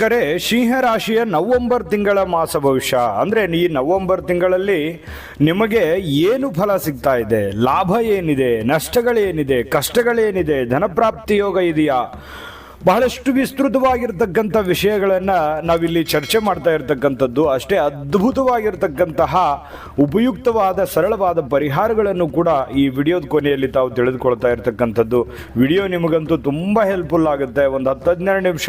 ಕರೆ ಸಿಂಹರಾಶಿಯ ನವೆಂಬರ್ ತಿಂಗಳ ಮಾಸ ಭವಿಷ್ಯ, ಅಂದ್ರೆ ಈ ನವೆಂಬರ್ ತಿಂಗಳಲ್ಲಿ ನಿಮಗೆ ಏನು ಫಲ ಸಿಗ್ತಾ ಇದೆ? ಲಾಭ ಏನಿದೆ? ನಷ್ಟಗಳೇನಿದೆ? ಕಷ್ಟಗಳೇನಿದೆ? ಧನಪ್ರಾಪ್ತಿ ಯೋಗ ಇದೆಯಾ? ಬಹಳಷ್ಟು ವಿಸ್ತೃತವಾಗಿರ್ತಕ್ಕಂಥ ವಿಷಯಗಳನ್ನು ನಾವಿಲ್ಲಿ ಚರ್ಚೆ ಮಾಡ್ತಾ ಇರತಕ್ಕಂಥದ್ದು. ಅಷ್ಟೇ ಅದ್ಭುತವಾಗಿರ್ತಕ್ಕಂತಹ ಉಪಯುಕ್ತವಾದ, ಸರಳವಾದ ಪರಿಹಾರಗಳನ್ನು ಕೂಡ ಈ ವಿಡಿಯೋದ ಕೊನೆಯಲ್ಲಿ ತಾವು ತಿಳಿದುಕೊಳ್ತಾ ಇರತಕ್ಕಂಥದ್ದು. ವಿಡಿಯೋ ನಿಮಗಂತೂ ತುಂಬ ಹೆಲ್ಪ್ಫುಲ್ ಆಗುತ್ತೆ. ಒಂದು ಹತ್ತು ಹದಿನೆರಡು ನಿಮಿಷ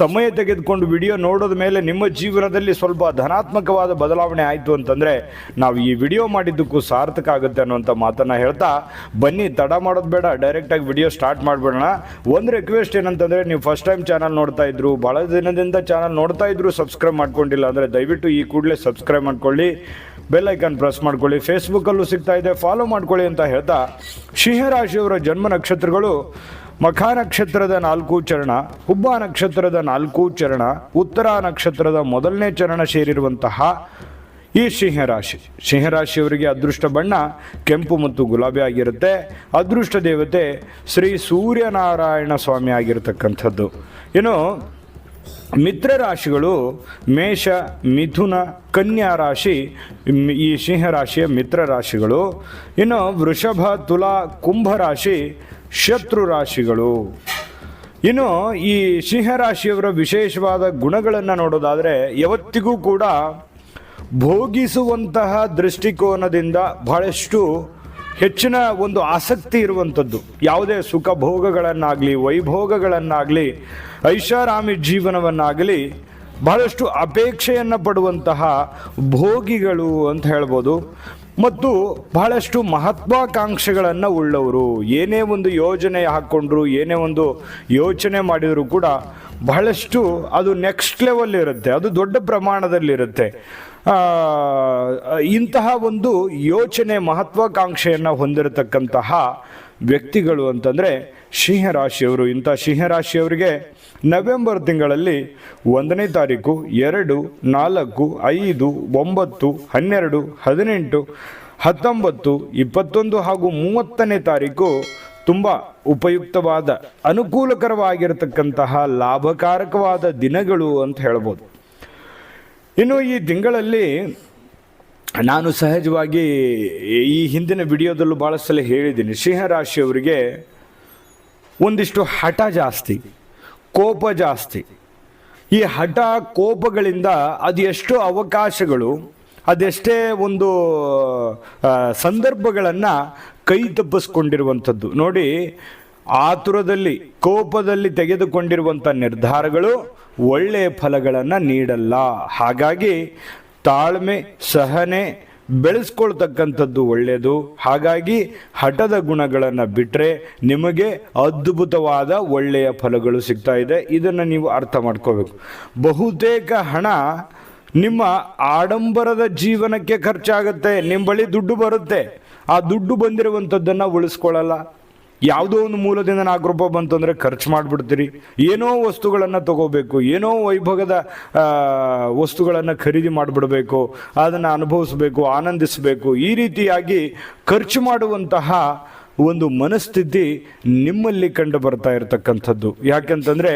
ಸಮಯ ತೆಗೆದುಕೊಂಡು ವಿಡಿಯೋ ನೋಡೋದ ಮೇಲೆ ನಿಮ್ಮ ಜೀವನದಲ್ಲಿ ಸ್ವಲ್ಪ ಧನಾತ್ಮಕವಾದ ಬದಲಾವಣೆ ಆಯಿತು ಅಂತಂದರೆ ನಾವು ಈ ವಿಡಿಯೋ ಮಾಡಿದ್ದಕ್ಕೂ ಸಾರ್ಥಕ ಆಗುತ್ತೆ ಅನ್ನುವಂಥ ಮಾತನ್ನು ಹೇಳ್ತಾ, ಬನ್ನಿ ತಡ ಮಾಡೋದು ಬೇಡ ಡೈರೆಕ್ಟಾಗಿ ವಿಡಿಯೋ ಸ್ಟಾರ್ಟ್ ಮಾಡಿಬಿಡೋಣ. ಒಂದು ರಿಕ್ವೆಸ್ಟ್ ಏನಂತಂದರೆ ನೀವು ಫಸ್ಟ್ ಟೈಮ್ ಚಾನಲ್ ನೋಡ್ತಾ ಇದ್ರು ಭಾಳ ದಿನದಿಂದ ಚಾನಲ್ ನೋಡ್ತಾ ಇದ್ರು ಸಬ್ಸ್ಕ್ರೈಬ್ ಮಾಡ್ಕೊಂಡಿಲ್ಲ ಅಂದರೆ ದಯವಿಟ್ಟು ಈ ಕೂಡಲೇ ಸಬ್ಸ್ಕ್ರೈಬ್ ಮಾಡ್ಕೊಳ್ಳಿ ಬೆಲ್ ಐಕಾನ್ ಪ್ರೆಸ್ ಮಾಡ್ಕೊಳ್ಳಿ. ಫೇಸ್ಬುಕ್ಕಲ್ಲೂ ಸಿಗ್ತಾ ಇದೆ ಫಾಲೋ ಮಾಡ್ಕೊಳ್ಳಿ ಅಂತ ಹೇಳ್ತಾ ಸಿಂಹರಾಶಿಯವರ ಜನ್ಮ ನಕ್ಷತ್ರಗಳು, ಮಖ ನಕ್ಷತ್ರದ ನಾಲ್ಕು ಚರಣ ಹುಬ್ಬ ನಕ್ಷತ್ರದ ನಾಲ್ಕು ಚರಣ, ಉತ್ತರ ನಕ್ಷತ್ರದ ಮೊದಲನೇ ಚರಣ ಸೇರಿರುವಂತಹ ಈ ಸಿಂಹರಾಶಿ ಸಿಂಹರಾಶಿಯವರಿಗೆ ಅದೃಷ್ಟ ಬಣ್ಣ, ಕೆಂಪು ಮತ್ತು ಗುಲಾಬಿ ಆಗಿರುತ್ತೆ. ಅದೃಷ್ಟ ದೇವತೆ ಶ್ರೀ ಸೂರ್ಯನಾರಾಯಣ ಸ್ವಾಮಿ ಆಗಿರತಕ್ಕಂಥದ್ದು. ಇನ್ನು ಮಿತ್ರ ರಾಶಿಗಳು ಮೇಷ, ಮಿಥುನ, ಕನ್ಯಾ ರಾಶಿ ಈ ಸಿಂಹರಾಶಿಯ ಮಿತ್ರ ರಾಶಿಗಳು. ಇನ್ನು ವೃಷಭ, ತುಲಾ, ಕುಂಭ ರಾಶಿ ಶತ್ರು ರಾಶಿಗಳು. ಇನ್ನು ಈ ಸಿಂಹರಾಶಿಯವರ ವಿಶೇಷವಾದ ಗುಣಗಳನ್ನು ನೋಡೋದಾದರೆ, ಯಾವತ್ತಿಗೂ ಕೂಡ ಭೋಗಿಸುವಂತಹ ದೃಷ್ಟಿಕೋನದಿಂದ ಬಹಳಷ್ಟು ಹೆಚ್ಚಿನ ಒಂದು ಆಸಕ್ತಿ ಇರುವಂಥದ್ದು. ಯಾವುದೇ ಸುಖ ಭೋಗಗಳನ್ನಾಗಲಿ, ವೈಭೋಗಗಳನ್ನಾಗಲಿ, ಐಷಾರಾಮಿ ಜೀವನವನ್ನಾಗಲಿ ಬಹಳಷ್ಟು ಅಪೇಕ್ಷೆಯನ್ನು ಪಡುವಂತಹ ಭೋಗಿಗಳು ಅಂತ ಹೇಳ್ಬೋದು. ಮತ್ತು ಬಹಳಷ್ಟು ಮಹತ್ವಾಕಾಂಕ್ಷೆಗಳನ್ನು ಉಳ್ಳವರು. ಏನೇ ಒಂದು ಯೋಜನೆ ಹಾಕ್ಕೊಂಡ್ರು ಏನೇ ಒಂದು ಯೋಚನೆ ಮಾಡಿದರೂ ಕೂಡ ಬಹಳಷ್ಟು ಅದು ನೆಕ್ಸ್ಟ್ ಲೆವೆಲ್ ಇರುತ್ತೆ. ಅದು ದೊಡ್ಡ ಪ್ರಮಾಣದಲ್ಲಿರುತ್ತೆ. ಇಂತಹ ಒಂದು ಯೋಚನೆ ಮಹತ್ವಾಕಾಂಕ್ಷೆಯನ್ನು ಹೊಂದಿರತಕ್ಕಂತಹ ವ್ಯಕ್ತಿಗಳು ಅಂತಂದರೆ ಸಿಂಹರಾಶಿಯವರು. ಇಂಥ ಸಿಂಹರಾಶಿಯವರಿಗೆ ನವೆಂಬರ್ ತಿಂಗಳಲ್ಲಿ ಒಂದನೇ ತಾರೀಕು, ಎರಡು, ನಾಲ್ಕು, ಐದು, ಒಂಬತ್ತು, ಹನ್ನೆರಡು, ಹದಿನೆಂಟು, ಹತ್ತೊಂಬತ್ತು, ಇಪ್ಪತ್ತೊಂದು ಹಾಗೂ ಮೂವತ್ತನೇ ತಾರೀಕು ತುಂಬ ಉಪಯುಕ್ತವಾದ, ಅನುಕೂಲಕರವಾಗಿರತಕ್ಕಂತಹ ಲಾಭಕಾರಕವಾದ ದಿನಗಳು ಅಂತ ಹೇಳ್ಬೋದು. ಇನ್ನು ಈ ತಿಂಗಳಲ್ಲಿ ನಾನು ಸಹಜವಾಗಿ ಈ ಹಿಂದಿನ ವಿಡಿಯೋದಲ್ಲೂ ಭಾಳ ಸಲ ಹೇಳಿದ್ದೀನಿ. ಸಿಂಹರಾಶಿಯವರಿಗೆ ಒಂದಿಷ್ಟು ಹಠ ಜಾಸ್ತಿ, ಕೋಪ ಜಾಸ್ತಿ. ಈ ಹಠ, ಕೋಪಗಳಿಂದ ಅದು ಎಷ್ಟು ಅವಕಾಶಗಳು, ಅದೆಷ್ಟೇ ಒಂದು ಸಂದರ್ಭಗಳನ್ನು ಕೈ ತಪ್ಪಿಸ್ಕೊಂಡಿರುವಂಥದ್ದು. ನೋಡಿ, ಆತುರದಲ್ಲಿ, ಕೋಪದಲ್ಲಿ ತೆಗೆದುಕೊಂಡಿರುವಂಥ ನಿರ್ಧಾರಗಳು ಒಳ್ಳೆಯ ಫಲಗಳನ್ನು ನೀಡಲ್ಲ. ಹಾಗಾಗಿ ತಾಳ್ಮೆ, ಸಹನೆ, ಬೆಳೆಸ್ಕೊಳ್ತಕ್ಕಂಥದ್ದು ಒಳ್ಳೆಯದು. ಹಾಗಾಗಿ ಹಠದ ಗುಣಗಳನ್ನು ಬಿಟ್ಟರೆ ನಿಮಗೆ ಅದ್ಭುತವಾದ ಒಳ್ಳೆಯ ಫಲಗಳು ಸಿಗ್ತಾ ಇದೆ. ಇದನ್ನು ನೀವು ಅರ್ಥ ಮಾಡ್ಕೋಬೇಕು. ಬಹುತೇಕ ಹಣ ನಿಮ್ಮ ಆಡಂಬರದ ಜೀವನಕ್ಕೆ ಖರ್ಚಾಗುತ್ತೆ. ನಿಮ್ಮ ಬಳಿ ದುಡ್ಡು ಬರುತ್ತೆ. ಆ ದುಡ್ಡು ಬಂದಿರುವಂಥದ್ದನ್ನು ಉಳಿಸ್ಕೊಳ್ಳಲ್ಲ. ಯಾವುದೋ ಒಂದು ಮೂಲದಿಂದ ನಾಲ್ಕು ರೂಪಾಯಿ ಬಂತು ಅಂದರೆ ಖರ್ಚು ಮಾಡಿಬಿಡ್ತೀರಿ. ಏನೋ ವಸ್ತುಗಳನ್ನು ತಗೋಬೇಕು, ಏನೋ ವೈಭವದ ವಸ್ತುಗಳನ್ನು ಖರೀದಿ ಮಾಡಿಬಿಡಬೇಕು, ಅದನ್ನು ಅನುಭವಿಸಬೇಕು, ಆನಂದಿಸಬೇಕು, ಈ ರೀತಿಯಾಗಿ ಖರ್ಚು ಮಾಡುವಂತಹ ಒಂದು ಮನಸ್ಥಿತಿ ನಿಮ್ಮಲ್ಲಿ ಕಂಡು ಬರ್ತಾ ಇರತಕ್ಕಂಥದ್ದು. ಯಾಕೆಂತಂದರೆ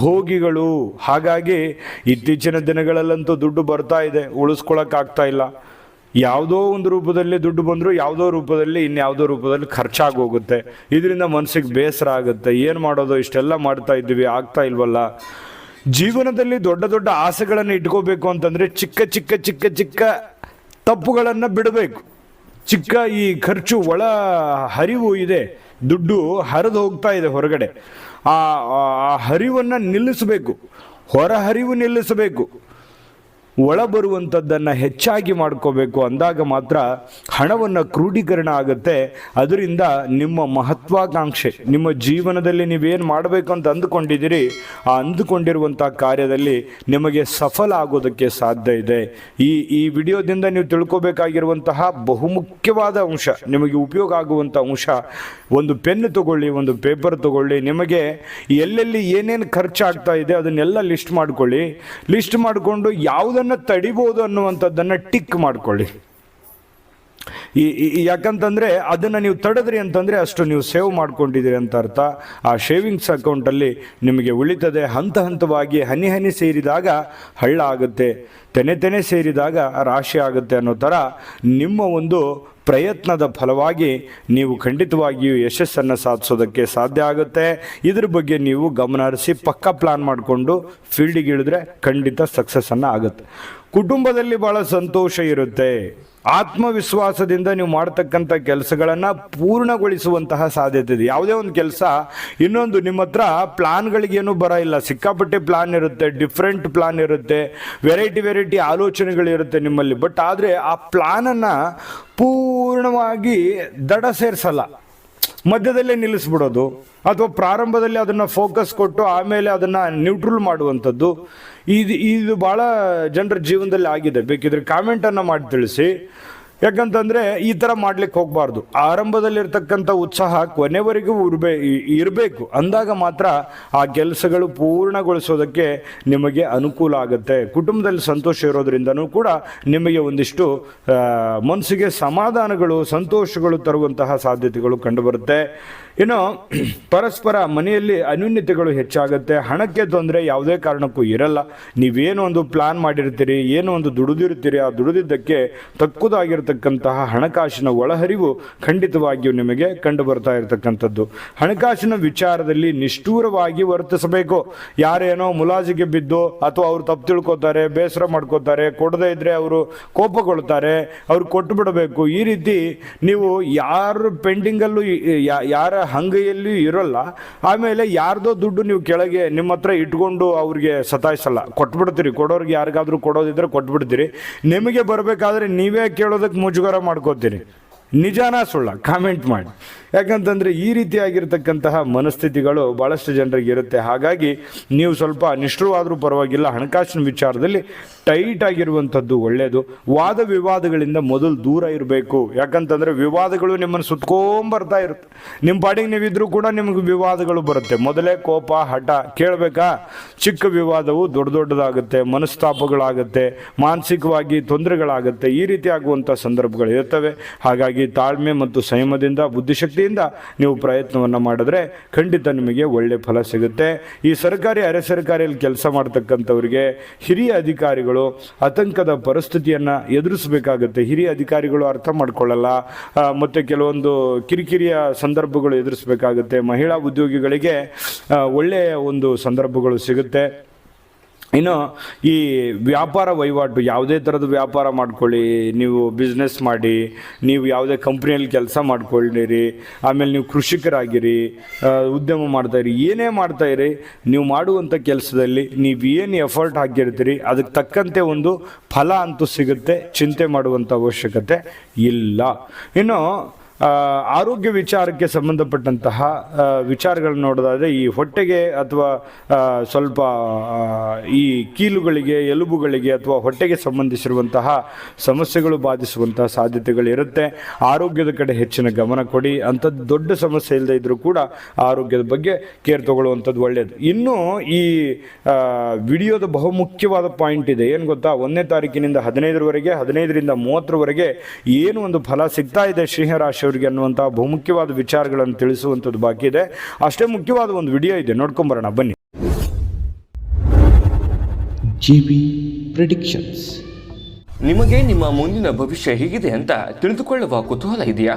ಭೋಗಿಗಳು, ಹಾಗಾಗಿ ಇತ್ತೀಚಿನ ದಿನಗಳಲ್ಲಂತೂ ದುಡ್ಡು ಬರ್ತಾ ಇದೆ ಉಳಿಸ್ಕೊಳಕ್ಕಾಗ್ತಾ ಇಲ್ಲ. ಯಾವುದೋ ಒಂದು ರೂಪದಲ್ಲಿ ದುಡ್ಡು ಬಂದರೂ ಯಾವುದೋ ರೂಪದಲ್ಲಿ ಇನ್ಯಾವುದೋ ರೂಪದಲ್ಲಿ ಖರ್ಚಾಗಿ ಹೋಗುತ್ತೆ ಇದರಿಂದ ಮನಸ್ಸಿಗೆ ಬೇಸರ ಆಗುತ್ತೆ. ಏನು ಮಾಡೋದು? ಇಷ್ಟೆಲ್ಲ ಮಾಡ್ತಾ ಇದ್ದೀವಿ, ಆಗ್ತಾ ಇಲ್ವಲ್ಲ? ಜೀವನದಲ್ಲಿ ದೊಡ್ಡ ದೊಡ್ಡ ಆಸೆಗಳನ್ನು ಇಟ್ಕೋಬೇಕು ಅಂತಂದರೆ ಚಿಕ್ಕ ಚಿಕ್ಕ ಚಿಕ್ಕ ಚಿಕ್ಕ ತಪ್ಪುಗಳನ್ನು ಬಿಡಬೇಕು. ಚಿಕ್ಕ ಈ ಖರ್ಚು ಒಳ ಹರಿವು ಇದೆ. ದುಡ್ಡು ಹರಿದು ಹೋಗ್ತಾ ಇದೆ ಹೊರಗಡೆ. ಆ ಆ ಹರಿವನ್ನು ನಿಲ್ಲಿಸಬೇಕು. ಹೊರ ಹರಿವು ನಿಲ್ಲಿಸಬೇಕು. ಒಳ ಬರುವಂಥದ್ದನ್ನು ಹೆಚ್ಚಾಗಿ ಮಾಡ್ಕೋಬೇಕು ಅಂದಾಗ ಮಾತ್ರ ಹಣವನ್ನು ಕ್ರೋಢೀಕರಣ ಆಗುತ್ತೆ. ಅದರಿಂದ ನಿಮ್ಮ ಮಹತ್ವಾಕಾಂಕ್ಷೆ, ನಿಮ್ಮ ಜೀವನದಲ್ಲಿ ನೀವೇನು ಮಾಡಬೇಕು ಅಂತ ಅಂದುಕೊಂಡಿದ್ದೀರಿ, ಆ ಅಂದುಕೊಂಡಿರುವಂಥ ಕಾರ್ಯದಲ್ಲಿ ನಿಮಗೆ ಸಫಲ ಆಗೋದಕ್ಕೆ ಸಾಧ್ಯ ಇದೆ. ಈ ಈ ವಿಡಿಯೋದಿಂದ ನೀವು ತಿಳ್ಕೋಬೇಕಾಗಿರುವಂತಹ ಬಹುಮುಖ್ಯವಾದ ಅಂಶ, ನಿಮಗೆ ಉಪಯೋಗ ಆಗುವಂಥ ಅಂಶ, ಒಂದು ಪೆನ್ ತಗೊಳ್ಳಿ, ಒಂದು ಪೇಪರ್ ತಗೊಳ್ಳಿ, ನಿಮಗೆ ಎಲ್ಲೆಲ್ಲಿ ಏನೇನು ಖರ್ಚಾಗ್ತಾ ಇದೆ ಅದನ್ನೆಲ್ಲ ಲಿಸ್ಟ್ ಮಾಡ್ಕೊಳ್ಳಿ. ಲಿಸ್ಟ್ ಮಾಡಿಕೊಂಡು ಯಾವುದನ್ನು ತಡಿಬೋದು ಅನ್ನುವಂಥದ್ದನ್ನು ಟಿಕ್ ಮಾಡ್ಕೊಳ್ಳಿ. ಈ ಅದನ್ನು ಯಾಕಂತಂದ್ರೆ ಅದನ್ನ ನೀವು ತಡೆದ್ರಿ ಅಂತಂದರೆ ಅಷ್ಟು ನೀವು ಸೇವ್ ಮಾಡ್ಕೊಂಡಿದ್ದೀರಿ ಅಂತ ಅರ್ಥ. ಆ ಶೇವಿಂಗ್ಸ್ ಅಕೌಂಟಲ್ಲಿ ನಿಮಗೆ ಉಳಿತದೆ. ಹಂತ ಹಂತವಾಗಿ ಹನಿ ಹನಿ ಸೇರಿದಾಗ ಹಳ್ಳ ಆಗುತ್ತೆ. ತೆನೆ ತೆನೆ ಸೇರಿದಾಗ ರಾಶಿ ಆಗುತ್ತೆ ಅನ್ನೋ ಥರ ನಿಮ್ಮ ಒಂದು ಪ್ರಯತ್ನದ ಫಲವಾಗಿ ನೀವು ಖಂಡಿತವಾಗಿಯೂ ಯಶಸ್ಸನ್ನು ಸಾಧಿಸೋದಕ್ಕೆ ಸಾಧ್ಯ ಆಗುತ್ತೆ. ಇದ್ರ ಬಗ್ಗೆ ನೀವು ಗಮನ ಹರಿಸಿ ಪಕ್ಕ ಪ್ಲಾನ್ ಮಾಡಿಕೊಂಡು ಫೀಲ್ಡಿಗೆ ಇಳಿದ್ರೆ ಖಂಡಿತ ಸಕ್ಸಸ್ಸನ್ನು ಆಗುತ್ತೆ. ಕುಟುಂಬದಲ್ಲಿ ಬಹಳ ಸಂತೋಷ ಇರುತ್ತೆ. ಆತ್ಮವಿಶ್ವಾಸದಿಂದ ನೀವು ಮಾಡ್ತಕ್ಕಂಥ ಕೆಲಸಗಳನ್ನು ಪೂರ್ಣಗೊಳಿಸುವಂತಹ ಸಾಧ್ಯತೆ ಇದೆ. ಯಾವುದೇ ಒಂದು ಕೆಲಸ, ಇನ್ನೊಂದು ನಿಮ್ಮ ಹತ್ರ ಪ್ಲಾನ್ಗಳಿಗೇನು ಬರ ಇಲ್ಲ. ಸಿಕ್ಕಾಪಟ್ಟೆ ಪ್ಲಾನ್ ಇರುತ್ತೆ ಡಿಫ್ರೆಂಟ್ ಪ್ಲಾನ್ ಇರುತ್ತೆ ವೆರೈಟಿ ವೆರೈಟಿ ಆಲೋಚನೆಗಳಿರುತ್ತೆ ನಿಮ್ಮಲ್ಲಿ. ಬಟ್ ಆದರೆ ಆ ಪ್ಲಾನನ್ನು ಪೂರ್ಣವಾಗಿ ದಡ ಸೇರಿಸಲ್ಲ. ಮಧ್ಯದಲ್ಲೇ ನಿಲ್ಲಿಸ್ಬಿಡೋದು. ಅಥವಾ ಪ್ರಾರಂಭದಲ್ಲಿ ಅದನ್ನು ಫೋಕಸ್ ಕೊಟ್ಟು ಆಮೇಲೆ ಅದನ್ನು ನ್ಯೂಟ್ರಲ್ ಮಾಡುವಂಥದ್ದು. ಇದು ಇದು ಭಾಳ ಜನರ ಜೀವನದಲ್ಲಿ ಆಗಿದೆ. ಬೇಕಿದ್ರೆ ಕಾಮೆಂಟನ್ನು ಮಾಡಿ ತಿಳಿಸಿ. ಯಾಕಂತಂದರೆ ಈ ಥರ ಮಾಡ್ಲಿಕ್ಕೆ ಹೋಗಬಾರ್ದು. ಆರಂಭದಲ್ಲಿರ್ತಕ್ಕಂಥ ಉತ್ಸಾಹ ಕೊನೆವರೆಗೂ ಇರಬೇ ಇರಬೇಕು. ಅಂದಾಗ ಮಾತ್ರ ಆ ಕೆಲಸಗಳು ಪೂರ್ಣಗೊಳಿಸೋದಕ್ಕೆ ನಿಮಗೆ ಅನುಕೂಲ ಆಗುತ್ತೆ. ಕುಟುಂಬದಲ್ಲಿ ಸಂತೋಷ ಇರೋದ್ರಿಂದನೂ ಕೂಡ ನಿಮಗೆ ಒಂದಿಷ್ಟು ಮನಸ್ಸಿಗೆ ಸಮಾಧಾನಗಳು, ಸಂತೋಷಗಳು ತರುವಂತಹ ಸಾಧ್ಯತೆಗಳು ಕಂಡುಬರುತ್ತೆ. ಇನ್ನು, ಪರಸ್ಪರ ಮನೆಯಲ್ಲಿ ಅನ್ಯೂನ್ಯತೆಗಳು ಹೆಚ್ಚಾಗುತ್ತೆ. ಹಣಕ್ಕೆ ತೊಂದರೆ ಯಾವುದೇ ಕಾರಣಕ್ಕೂ ಇರಲ್ಲ. ನೀವೇನು ಒಂದು ಪ್ಲಾನ್ ಮಾಡಿರ್ತೀರಿ, ಏನೋ ಒಂದು ದುಡಿದಿರ್ತೀರಿ, ಆ ದುಡಿದಿದ್ದಕ್ಕೆ ತಕ್ಕುದಾಗಿರ್ತಕ್ಕಂತಹ ಹಣಕಾಸಿನ ಒಳಹರಿವು ಖಂಡಿತವಾಗಿಯೂ ನಿಮಗೆ ಕಂಡು ಬರ್ತಾ ಇರತಕ್ಕಂಥದ್ದು. ಹಣಕಾಸಿನ ವಿಚಾರದಲ್ಲಿ ನಿಷ್ಠೂರವಾಗಿ ವರ್ತಿಸಬೇಕು. ಯಾರೇನೋ ಮುಲಾಜಿಗೆ ಬಿದ್ದು ಅಥವಾ ಅವ್ರು ತಪ್ಪು ತಿಳ್ಕೊತಾರೆ, ಬೇಸರ ಮಾಡ್ಕೋತಾರೆ, ಕೊಡದೇ ಇದ್ರೆ ಅವರು ಕೋಪಗೊಳ್ತಾರೆ, ಅವ್ರು ಕೊಟ್ಟು ಬಿಡಬೇಕು ಈ ರೀತಿ ನೀವು ಯಾರು ಪೆಂಡಿಂಗಲ್ಲೂ ಯಾರ ಹಂಗೈಯಲ್ಲೂ ಇರೋಲ್ಲ. ಆಮೇಲೆ ಯಾರ್ದೋ ದುಡ್ಡು ನೀವು ಕೆಳಗೆ ನಿಮ್ಮ ಹತ್ರ ಇಟ್ಕೊಂಡು ಅವ್ರಿಗೆ ಸತಾಯಿಸಲ್ಲ. ಕೊಟ್ಬಿಡ್ತೀರಿ. ಕೊಡೋರಿಗೆ ಯಾರಿಗಾದರೂ ಕೊಡೋದಿದ್ರೆ ಕೊಟ್ಬಿಡ್ತೀರಿ. ನಿಮಗೆ ಬರಬೇಕಾದ್ರೆ ನೀವೇ ಕೇಳೋದಕ್ಕೆ ಮುಜುಗರ ಮಾಡ್ಕೋತೀನಿ. ನಿಜಾನ ಸುಳ್ಳ ಕಾಮೆಂಟ್ ಮಾಡಿ. ಯಾಕಂತಂದರೆ ಈ ರೀತಿಯಾಗಿರ್ತಕ್ಕಂತಹ ಮನಸ್ಥಿತಿಗಳು ಭಾಳಷ್ಟು ಜನರಿಗೆ ಇರುತ್ತೆ. ಹಾಗಾಗಿ ನೀವು ಸ್ವಲ್ಪ ನಿಷ್ಠುರವಾದರೂ ಪರವಾಗಿಲ್ಲ, ಹಣಕಾಸಿನ ವಿಚಾರದಲ್ಲಿ ಟೈಟ್ ಆಗಿರುವಂಥದ್ದು ಒಳ್ಳೆಯದು ವಾದ ವಿವಾದಗಳಿಂದ ಮೊದಲು ದೂರ ಇರಬೇಕು. ಯಾಕಂತಂದರೆ ವಿವಾದಗಳು ನಿಮ್ಮನ್ನು ಸುತ್ಕೊಂಬರ್ತಾ ಇರುತ್ತೆ. ನಿಮ್ಮ ಪಾಡಿಗೆ ನೀವಿದ್ರೂ ಕೂಡ ನಿಮಗೆ ವಿವಾದಗಳು ಬರುತ್ತೆ. ಮೊದಲೇ ಕೋಪ, ಹಠ ಕೇಳಬೇಕಾ? ಚಿಕ್ಕ ವಿವಾದವು ದೊಡ್ಡ ದೊಡ್ಡದಾಗುತ್ತೆ, ಮನಸ್ತಾಪಗಳಾಗುತ್ತೆ, ಮಾನಸಿಕವಾಗಿ ತೊಂದರೆಗಳಾಗುತ್ತೆ. ಈ ರೀತಿ ಆಗುವಂಥ ಸಂದರ್ಭಗಳು ಇರ್ತವೆ ಹಾಗಾಗಿ ತಾಳ್ಮೆ ಮತ್ತು ಸಂಯಮದಿಂದ ಬುದ್ಧಿಶಕ್ತಿಯಿಂದ ನೀವು ಪ್ರಯತ್ನವನ್ನು ಮಾಡಿದ್ರೆ ಖಂಡಿತ ನಿಮಗೆ ಒಳ್ಳೆ ಫಲ ಸಿಗುತ್ತೆ. ಈ ಸರ್ಕಾರಿ, ಅರೆ ಸರ್ಕಾರಿಯಲ್ಲಿ ಕೆಲಸ ಮಾಡ್ತಕ್ಕಂಥವ್ರಿಗೆ ಹಿರಿಯ ಅಧಿಕಾರಿಗಳು ಆತಂಕದ ಪರಿಸ್ಥಿತಿಯನ್ನು ಎದುರಿಸಬೇಕಾಗುತ್ತೆ. ಹಿರಿಯ ಅಧಿಕಾರಿಗಳು ಅರ್ಥ ಮಾಡ್ಕೊಳ್ಳಲ್ಲ. ಮತ್ತು ಕೆಲವೊಂದು ಕಿರಿಕಿರಿಯ ಸಂದರ್ಭಗಳು ಎದುರಿಸಬೇಕಾಗುತ್ತೆ. ಮಹಿಳಾ ಉದ್ಯೋಗಿಗಳಿಗೆ ಒಳ್ಳೆಯ ಒಂದು ಸಂದರ್ಭಗಳು ಸಿಗುತ್ತೆ. ಇನ್ನು ಈ ವ್ಯಾಪಾರ ವಹಿವಾಟು, ಯಾವುದೇ ಥರದ ವ್ಯಾಪಾರ ಮಾಡ್ಕೊಳ್ಳಿ, ನೀವು ಬಿಸ್ನೆಸ್ ಮಾಡಿ, ನೀವು ಯಾವುದೇ ಕಂಪ್ನಿಯಲ್ಲಿ ಕೆಲಸ ಮಾಡ್ಕೊಳ್ಳಿರಿ, ಆಮೇಲೆ ನೀವು ಕೃಷಿಕರಾಗಿರಿ ಉದ್ಯಮ ಮಾಡ್ತಾಯಿರಿ ಏನೇ ಮಾಡ್ತಾಯಿರಿ ನೀವು ಮಾಡುವಂಥ ಕೆಲಸದಲ್ಲಿ ನೀವು ಏನು ಎಫರ್ಟ್ ಹಾಕಿರ್ತೀರಿ, ಅದಕ್ಕೆ ತಕ್ಕಂತೆ ಒಂದು ಫಲ ಅಂತೂ ಸಿಗುತ್ತೆ, ಚಿಂತೆ ಮಾಡುವಂಥ ಅವಶ್ಯಕತೆ ಇಲ್ಲ. ಇನ್ನು ಆರೋಗ್ಯ ವಿಚಾರಕ್ಕೆ ಸಂಬಂಧಪಟ್ಟಂತಹ ವಿಚಾರಗಳನ್ನ ನೋಡೋದಾದರೆ ಈ ಹೊಟ್ಟೆಗೆ ಅಥವಾ ಸ್ವಲ್ಪ ಈ ಕೀಲುಗಳಿಗೆ, ಎಲುಬುಗಳಿಗೆ ಅಥವಾ ಹೊಟ್ಟೆಗೆ ಸಂಬಂಧಿಸಿರುವಂತಹ ಸಮಸ್ಯೆಗಳು ಬಾಧಿಸುವಂತಹ ಸಾಧ್ಯತೆಗಳಿರುತ್ತೆ. ಆರೋಗ್ಯದ ಕಡೆ ಹೆಚ್ಚಿನ ಗಮನ ಕೊಡಿ. ಅಂಥದ್ದು ದೊಡ್ಡ ಸಮಸ್ಯೆ ಇಲ್ಲದೆ ಇದ್ದರೂ ಕೂಡ ಆರೋಗ್ಯದ ಬಗ್ಗೆ ಕೇರ್ ತಗೊಳ್ಳುವಂಥದ್ದು ಒಳ್ಳೆಯದು ಇನ್ನು ಈ ವಿಡಿಯೋದ ಬಹುಮುಖ್ಯವಾದ ಪಾಯಿಂಟ್ ಇದೆ. ಏನು ಗೊತ್ತಾ? ಒಂದನೇ ತಾರೀಕಿನಿಂದ ಹದಿನೈದರವರೆಗೆ, ಹದಿನೈದರಿಂದ ಮೂವತ್ತರವರೆಗೆ ಏನು ಒಂದು ಫಲ ಸಿಗ್ತಾ ಇದೆ ಶ್ರೀಹರಾಶಿಯವರಿಗೆ ಅನ್ನುವಂಥ ಬಹುಮುಖ್ಯವಾದ ವಿಚಾರಗಳನ್ನು ತಿಳಿಸುವಂಥದ್ದು ಬಾಕಿ ಇದೆ. ಅಷ್ಟೇ ಮುಖ್ಯವಾದ ಒಂದು ವಿಡಿಯೋ ಇದೆ. ನೋಡ್ಕೊಂಬರೋಣ. ಬನ್ನಿ. GB predictions. ನಿಮಗೆ ನಿಮ್ಮ ಮುಂದಿನ ಭವಿಷ್ಯ ಹೇಗಿದೆ ಅಂತ ತಿಳಿದುಕೊಳ್ಳುವ ಕುತೂಹಲ ಇದೆಯಾ?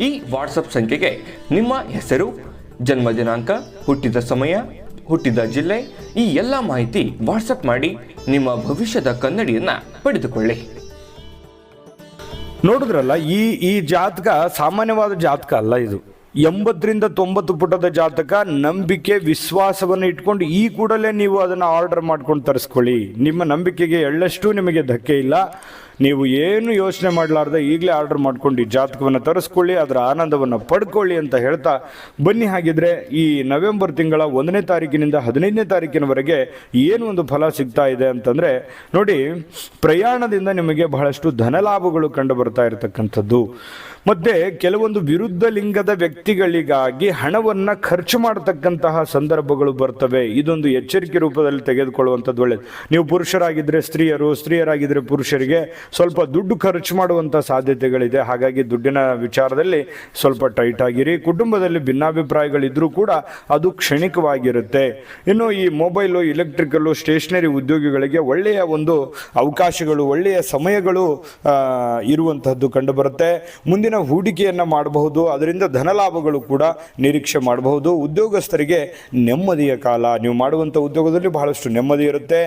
ಈ ವಾಟ್ಸಪ್ ಸಂಖ್ಯೆಗೆ ನಿಮ್ಮ ಹೆಸರು, ಜನ್ಮ ದಿನಾಂಕ, ಹುಟ್ಟಿದ ಸಮಯ, ಹುಟ್ಟಿದ ಜಿಲ್ಲೆ, ಈ ಎಲ್ಲ ಮಾಹಿತಿ ವಾಟ್ಸಪ್ ಮಾಡಿ ನಿಮ್ಮ ಭವಿಷ್ಯದ ಕನ್ನಡಿಯನ್ನ ಪಡೆದುಕೊಳ್ಳಿ. ನೋಡಿದ್ರಲ್ಲ, ಈ ಈ ಜಾತಕ ಸಾಮಾನ್ಯವಾದ ಜಾತಕ ಅಲ್ಲ ಇದು. ಎಂಬತ್ತರಿಂದ ತೊಂಬತ್ತು ಪುಟದ ಜಾತಕ, ನಂಬಿಕೆ, ವಿಶ್ವಾಸವನ್ನು ಇಟ್ಕೊಂಡು ಈ ಕೂಡಲೇ ನೀವು ಅದನ್ನು ಆರ್ಡರ್ ಮಾಡ್ಕೊಂಡು ತರಿಸ್ಕೊಳ್ಳಿ. ನಿಮ್ಮ ನಂಬಿಕೆಗೆ ಎಳ್ಳಷ್ಟು ನಿಮಗೆ ಧಕ್ಕೆ ಇಲ್ಲ. ನೀವು ಏನು ಯೋಚನೆ ಮಾಡಲಾರ್ದೆ ಈಗಲೇ ಆರ್ಡರ್ ಮಾಡ್ಕೊಂಡು ಈ ಜಾತಕವನ್ನು ತರಿಸ್ಕೊಳ್ಳಿ, ಅದರ ಆನಂದವನ್ನು ಪಡ್ಕೊಳ್ಳಿ ಅಂತ ಹೇಳ್ತಾ ಬನ್ನಿ. ಹಾಗಿದ್ರೆ ಈ ನವೆಂಬರ್ ತಿಂಗಳ ಒಂದನೇ ತಾರೀಕಿನಿಂದ ಹದಿನೈದನೇ ತಾರೀಕಿನವರೆಗೆ ಏನು ಒಂದು ಫಲ ಸಿಗ್ತಾ ಇದೆ ಅಂತಂದರೆ, ನೋಡಿ, ಪ್ರಯಾಣದಿಂದ ನಿಮಗೆ ಬಹಳಷ್ಟು ಧನಲಾಭಗಳು ಕಂಡು ಬರ್ತಾ ಇರತಕ್ಕಂಥದ್ದು. ಮತ್ತೆ ಕೆಲವೊಂದು ವಿರುದ್ಧ ಲಿಂಗದ ವ್ಯಕ್ತಿಗಳಿಗಾಗಿ ಹಣವನ್ನ ಖರ್ಚು ಮಾಡತಕ್ಕಂತಹ ಸಂದರ್ಭಗಳು ಬರ್ತವೆ. ಇದೊಂದು ಎಚ್ಚರಿಕೆ ರೂಪದಲ್ಲಿ ತೆಗೆದುಕೊಳ್ಳುವಂಥದ್ದು ಒಳ್ಳೆಯದು ನೀವು ಪುರುಷರಾಗಿದ್ದರೆ ಸ್ತ್ರೀಯರು ಸ್ತ್ರೀಯರಾಗಿದ್ದರೆ ಪುರುಷರಿಗೆ ಸ್ವಲ್ಪ ದುಡ್ಡು ಖರ್ಚು ಮಾಡುವಂಥ ಸಾಧ್ಯತೆಗಳಿದೆ. ಹಾಗಾಗಿ ದುಡ್ಡಿನ ವಿಚಾರದಲ್ಲಿ ಸ್ವಲ್ಪ ಟೈಟ್ ಆಗಿರಿ. ಕುಟುಂಬದಲ್ಲಿ ಭಿನ್ನಾಭಿಪ್ರಾಯಗಳಿದ್ದರೂ ಕೂಡ ಅದು ಕ್ಷಣಿಕವಾಗಿರುತ್ತೆ. ಇನ್ನು ಈ ಮೊಬೈಲು ಇಲೆಕ್ಟ್ರಿಕಲ್ಲು ಸ್ಟೇಷನರಿ ಉದ್ಯೋಗಿಗಳಿಗೆ ಒಳ್ಳೆಯ ಒಂದು ಅವಕಾಶಗಳು, ಒಳ್ಳೆಯ ಸಮಯಗಳು ಇರುವಂತಹದ್ದು ಕಂಡುಬರುತ್ತೆ. ಮುಂದಿನ ಹೂಡಿಕೆಯನ್ನು ಮಾಡಬಹುದು. ಅದರಿಂದ ಧನಲಾಭಗಳು ಕೂಡ ನಿರೀಕ್ಷೆ ಮಾಡಬಹುದು. ಉದ್ಯೋಗಸ್ಥರಿಗೆ ನೆಮ್ಮದಿಯ ಕಾಲ. ನೀವು ಮಾಡುವಂಥ ಉದ್ಯೋಗದಲ್ಲಿ ಬಹಳಷ್ಟು ನೆಮ್ಮದಿ ಇರುತ್ತೆ,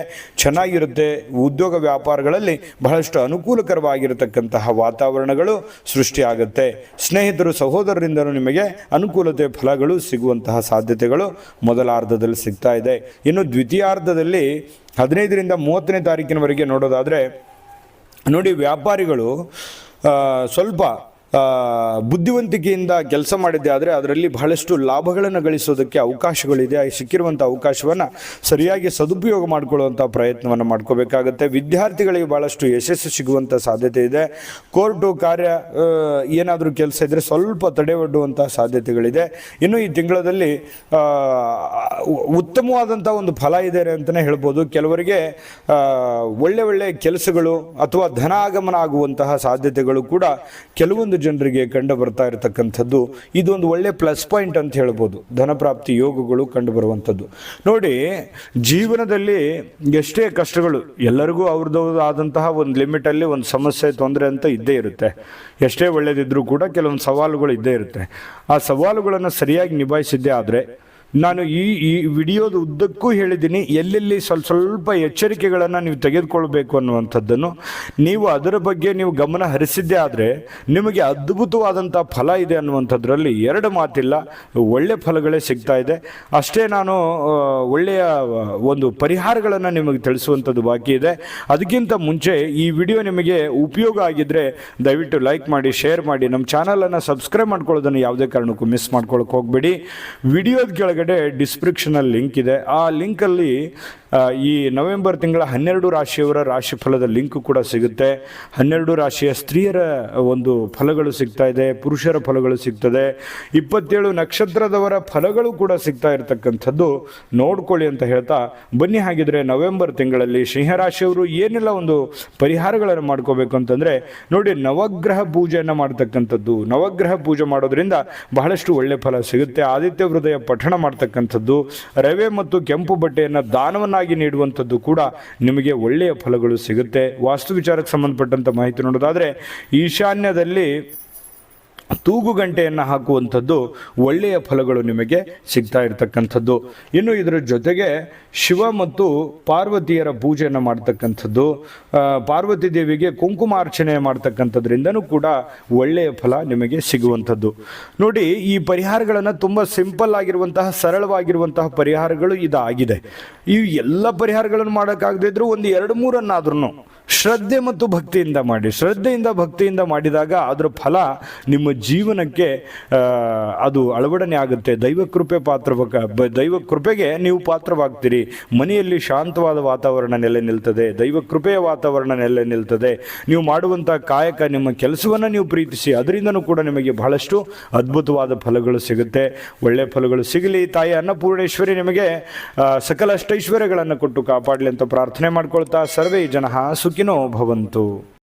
ಚೆನ್ನಾಗಿರುತ್ತೆ. ಉದ್ಯೋಗ ವ್ಯಾಪಾರಗಳಲ್ಲಿ ಬಹಳಷ್ಟು ಅನುಕೂಲಕರವಾಗಿರತಕ್ಕಂತಹ ವಾತಾವರಣಗಳು ಸೃಷ್ಟಿಯಾಗುತ್ತೆ. ಸ್ನೇಹಿತರು, ಸಹೋದರರಿಂದಲೂ ನಿಮಗೆ ಅನುಕೂಲತೆ ಫಲಗಳು ಸಿಗುವಂತಹ ಸಾಧ್ಯತೆಗಳು ಮೊದಲಾರ್ಧದಲ್ಲಿ ಸಿಗ್ತಾ ಇದೆ. ಇನ್ನು ದ್ವಿತೀಯಾರ್ಧದಲ್ಲಿ ಹದಿನೈದರಿಂದ ಮೂವತ್ತನೇ ತಾರೀಕಿನವರೆಗೆ ನೋಡೋದಾದರೆ, ನೋಡಿ ವ್ಯಾಪಾರಿಗಳು ಸ್ವಲ್ಪ ಬುದ್ಧಿವಂತಿಕೆಯಿಂದ ಕೆಲಸ ಮಾಡಿದ್ದೆ ಆದರೆ ಅದರಲ್ಲಿ ಬಹಳಷ್ಟು ಲಾಭಗಳನ್ನು ಗಳಿಸೋದಕ್ಕೆ ಅವಕಾಶಗಳಿದೆ. ಸಿಕ್ಕಿರುವಂಥ ಅವಕಾಶವನ್ನು ಸರಿಯಾಗಿ ಸದುಪಯೋಗ ಮಾಡಿಕೊಳ್ಳುವಂಥ ಪ್ರಯತ್ನವನ್ನು ಮಾಡ್ಕೋಬೇಕಾಗತ್ತೆ. ವಿದ್ಯಾರ್ಥಿಗಳಿಗೆ ಬಹಳಷ್ಟು ಯಶಸ್ಸು ಸಿಗುವಂಥ ಸಾಧ್ಯತೆ ಇದೆ. ಕೋರ್ಟು ಕಾರ್ಯ ಏನಾದರೂ ಕೆಲಸ ಇದ್ದರೆ ಸ್ವಲ್ಪ ತಡೆಯೊಡ್ಡುವಂಥ ಸಾಧ್ಯತೆಗಳಿದೆ. ಇನ್ನು ಈ ತಿಂಗಳಲ್ಲಿ ಉತ್ತಮವಾದಂಥ ಒಂದು ಫಲ ಇದೆ ಅಂತಲೇ ಹೇಳ್ಬೋದು. ಕೆಲವರಿಗೆ ಒಳ್ಳೆ ಒಳ್ಳೆ ಕೆಲಸಗಳು ಅಥವಾ ಧನ ಆಗಮನ ಆಗುವಂತಹ ಸಾಧ್ಯತೆಗಳು ಕೂಡ ಕೆಲವೊಂದು ಜನರಿಗೆ ಕಂಡು ಬರ್ತಾ ಇರತಕ್ಕಂಥದ್ದು, ಇದೊಂದು ಒಳ್ಳೆ ಪ್ಲಸ್ ಪಾಯಿಂಟ್ ಅಂತ ಹೇಳ್ಬೋದು. ಧನ ಪ್ರಾಪ್ತಿ ಯೋಗಗಳು ಕಂಡು ಬರುವಂಥದ್ದು. ನೋಡಿ, ಜೀವನದಲ್ಲಿ ಎಷ್ಟೇ ಕಷ್ಟಗಳು, ಎಲ್ಲರಿಗೂ ಅವ್ರದ್ದು ಆದಂತಹ ಒಂದು ಲಿಮಿಟಲ್ಲಿ ಒಂದು ಸಮಸ್ಯೆ, ತೊಂದರೆ ಅಂತ ಇದ್ದೇ ಇರುತ್ತೆ. ಎಷ್ಟೇ ಒಳ್ಳೆಯದಿದ್ದರೂ ಕೂಡ ಕೆಲವೊಂದು ಸವಾಲುಗಳು ಇದ್ದೇ ಇರುತ್ತೆ. ಆ ಸವಾಲುಗಳನ್ನು ಸರಿಯಾಗಿ ನಿಭಾಯಿಸಿದ್ದೇ ಆದರೆ ನಾನು ಈ ಈ ವಿಡಿಯೋದ ಉದ್ದಕ್ಕೂ ಹೇಳಿದ್ದೀನಿ, ಎಲ್ಲೆಲ್ಲಿ ಸ್ವಲ್ಪ ಸ್ವಲ್ಪ ಎಚ್ಚರಿಕೆಗಳನ್ನು ನೀವು ತೆಗೆದುಕೊಳ್ಬೇಕು ಅನ್ನುವಂಥದ್ದನ್ನು. ನೀವು ಅದರ ಬಗ್ಗೆ ನೀವು ಗಮನ ಹರಿಸಿದ್ದೇ ಆದರೆ, ನಿಮಗೆ ಅದ್ಭುತವಾದಂಥ ಫಲ ಇದೆ ಅನ್ನುವಂಥದ್ರಲ್ಲಿ ಎರಡು ಮಾತಿಲ್ಲ ಒಳ್ಳೆಯ ಫಲಗಳೇ ಸಿಗ್ತಾ ಇದೆ. ಅಷ್ಟೇ ನಾನು ಒಳ್ಳೆಯ ಒಂದು ಪರಿಹಾರಗಳನ್ನು ನಿಮಗೆ ತಿಳಿಸುವಂಥದ್ದು ಬಾಕಿ ಇದೆ. ಅದಕ್ಕಿಂತ ಮುಂಚೆ ಈ ವಿಡಿಯೋ ನಿಮಗೆ ಉಪಯೋಗ ಆಗಿದ್ದರೆ ದಯವಿಟ್ಟು ಲೈಕ್ ಮಾಡಿ, ಶೇರ್ ಮಾಡಿ, ನಮ್ಮ ಚಾನಲನ್ನು ಸಬ್ಸ್ಕ್ರೈಬ್ ಮಾಡ್ಕೊಳ್ಳೋದನ್ನು ಯಾವುದೇ ಕಾರಣಕ್ಕೂ ಮಿಸ್ ಮಾಡ್ಕೊಳ್ಳೋಕೆ ಹೋಗಬೇಡಿ. ವಿಡಿಯೋದ ಕೆಳಗಡೆ ಡಿಸ್ಕ್ರಿಪ್ಷನಲ್ಲಿ ಲಿಂಕ್ ಇದೆ. ಆ ಲಿಂಕಲ್ಲಿ ಈ ನವೆಂಬರ್ ತಿಂಗಳ ಹನ್ನೆರಡು ರಾಶಿಯವರ ರಾಶಿಫಲದ ಲಿಂಕ್ ಕೂಡ ಸಿಗುತ್ತೆ. ಹನ್ನೆರಡು ರಾಶಿಯ ಸ್ತ್ರೀಯರ ಒಂದು ಫಲಗಳು ಸಿಗ್ತಾ ಇದೆ, ಪುರುಷರ ಫಲಗಳು ಸಿಗ್ತದೆ. ಇಪ್ಪತ್ತೇಳು ನಕ್ಷತ್ರದವರ ಫಲಗಳು ಕೂಡ ಸಿಗ್ತಾ ಇರತಕ್ಕಂಥದ್ದು ನೋಡ್ಕೊಳ್ಳಿ ಅಂತ ಹೇಳ್ತಾ, ಬನ್ನಿ ಹಾಗಿದ್ರೆ ನವೆಂಬರ್ ತಿಂಗಳಲ್ಲಿ ಸಿಂಹರಾಶಿಯವರು ಏನೆಲ್ಲ ಒಂದು ಪರಿಹಾರಗಳನ್ನು ಮಾಡ್ಕೋಬೇಕು ಅಂತಂದರೆ, ನೋಡಿ ನವಗ್ರಹ ಪೂಜೆಯನ್ನು ಮಾಡ್ತಕ್ಕಂಥದ್ದು. ನವಗ್ರಹ ಪೂಜೆ ಮಾಡೋದ್ರಿಂದ ಬಹಳಷ್ಟು ಒಳ್ಳೆ ಫಲ ಸಿಗುತ್ತೆ. ಆದಿತ್ಯ ಹೃದಯ ಪಠಣ ಮಾಡ್ತಕ್ಕಂಥದ್ದು, ರವೆ ಮತ್ತು ಕೆಂಪು ಬಟ್ಟೆಯನ್ನು ದಾನವನ್ನಾಗಿ ನೀಡುವಂಥದ್ದು ಕೂಡ ನಿಮಗೆ ಒಳ್ಳೆಯ ಫಲಗಳು ಸಿಗುತ್ತೆ. ವಾಸ್ತು ವಿಚಾರಕ್ಕೆ ಸಂಬಂಧಪಟ್ಟಂಥ ಮಾಹಿತಿ ನೋಡೋದಾದರೆ, ಈಶಾನ್ಯದಲ್ಲಿ ತೂಗು ಗಂಟೆಯನ್ನು ಹಾಕುವಂಥದ್ದು ಒಳ್ಳೆಯ ಫಲಗಳು ನಿಮಗೆ ಸಿಗ್ತಾ ಇರತಕ್ಕಂಥದ್ದು. ಇನ್ನು ಇದರ ಜೊತೆಗೆ ಶಿವ ಮತ್ತು ಪಾರ್ವತಿಯರ ಪೂಜೆಯನ್ನು ಮಾಡ್ತಕ್ಕಂಥದ್ದು. ಪಾರ್ವತಿ ದೇವಿಗೆ ಕುಂಕುಮಾರ್ಚನೆ ಮಾಡ್ತಕ್ಕಂಥದ್ರಿಂದನೂ ಕೂಡ ಒಳ್ಳೆಯ ಫಲ ನಿಮಗೆ ಸಿಗುವಂಥದ್ದು. ನೋಡಿ, ಈ ಪರಿಹಾರಗಳನ್ನು ತುಂಬ ಸಿಂಪಲ್ ಆಗಿರುವಂತಹ, ಸರಳವಾಗಿರುವಂತಹ ಪರಿಹಾರಗಳು ಇದಾಗಿದೆ. ಈ ಎಲ್ಲ ಪರಿಹಾರಗಳನ್ನು ಮಾಡೋಕ್ಕಾಗದಿದ್ರು ಒಂದು ಎರಡು ಮೂರನ್ನಾದ್ರೂ ಶ್ರದ್ಧೆ ಮತ್ತು ಭಕ್ತಿಯಿಂದ ಮಾಡಿ. ಶ್ರದ್ಧೆಯಿಂದ ಭಕ್ತಿಯಿಂದ ಮಾಡಿದಾಗ ಅದರ ಫಲ ನಿಮ್ಮ ಜೀವನಕ್ಕೆ ಅದು ಅಳವಡನೆ ಆಗುತ್ತೆ. ದೈವ ಕೃಪೆ ಪಾತ್ರ ದೈವ ಕೃಪೆಗೆ ನೀವು ಪಾತ್ರವಾಗ್ತೀರಿ. ಮನೆಯಲ್ಲಿ ಶಾಂತವಾದ ವಾತಾವರಣ ನೆಲೆ ನಿಲ್ತದೆ. ದೈವ ಕೃಪೆಯ ವಾತಾವರಣ ನೆಲೆ ನಿಲ್ತದೆ. ನೀವು ಮಾಡುವಂಥ ಕಾಯಕ, ನಿಮ್ಮ ಕೆಲಸವನ್ನು ನೀವು ಪ್ರೀತಿಸಿ, ಅದರಿಂದನೂ ಕೂಡ ನಿಮಗೆ ಬಹಳಷ್ಟು ಅದ್ಭುತವಾದ ಫಲಗಳು ಸಿಗುತ್ತೆ. ಒಳ್ಳೆಯ ಫಲಗಳು ಸಿಗಲಿ ತಾಯಿ ಅನ್ನಪೂರ್ಣೇಶ್ವರಿ ನಿಮಗೆ ಸಕಲ ಅಷ್ಟೈಶ್ವರ್ಯಗಳನ್ನು ಕೊಟ್ಟು ಕಾಪಾಡಲಿ ಅಂತ ಪ್ರಾರ್ಥನೆ ಮಾಡ್ಕೊಳ್ತಾ ಸರ್ವೇ ಜನ সুখিনো ভবন্তু।